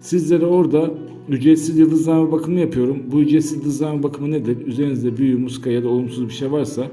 sizlere orada ücretsiz yıldızlama bakımı yapıyorum. Bu ücretsiz yıldızlama bakımı nedir? Üzerinizde büyü, muska ya da olumsuz bir şey varsa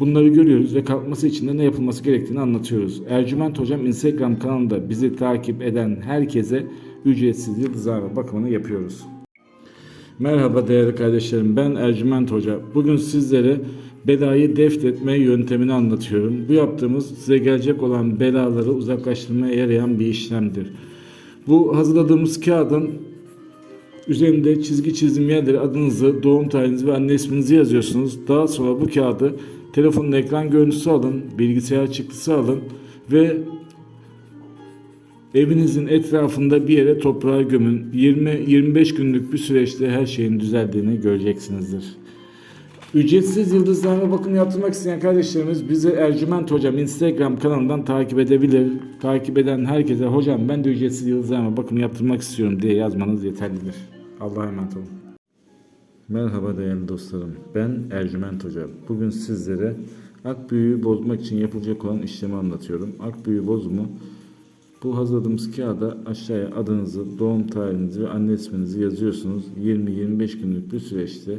bunları görüyoruz ve kalkması için de ne yapılması gerektiğini anlatıyoruz. Ercüment Hocam Instagram kanalında bizi takip eden herkese ücretsiz yıldızlama bakımını yapıyoruz. Merhaba değerli kardeşlerim ben Ercüment Hoca. Bugün sizlere belayı defnetme yöntemini anlatıyorum. Bu yaptığımız size gelecek olan belaları uzaklaştırmaya yarayan bir işlemdir. Bu hazırladığımız kağıdın üzerinde çizgi çizim yerleri adınızı, doğum tarihinizi ve anne isminizi yazıyorsunuz. Daha sonra bu kağıdı telefonun ekran görüntüsü alın, bilgisayar çıktısı alın ve Evinizin etrafında bir yere toprağa gömün. 20-25 günlük bir süreçte her şeyin düzeldiğini göreceksinizdir. Ücretsiz yıldızlarına bakım yaptırmak isteyen kardeşlerimiz bizi Ercüment Hocam Instagram kanalından takip edebilir. Takip eden herkese hocam ben de ücretsiz yıldızlarına bakım yaptırmak istiyorum diye yazmanız yeterlidir. Allah'a emanet olun. Merhaba değerli dostlarım. Ben Ercüment Hoca. Bugün sizlere ak büyüğü bozmak için yapılacak olan işlemi anlatıyorum. Ak büyü bozumu bu hazırladığımız kağıda aşağıya adınızı, doğum tarihinizi ve anne isminizi yazıyorsunuz. 20-25 günlük bir süreçte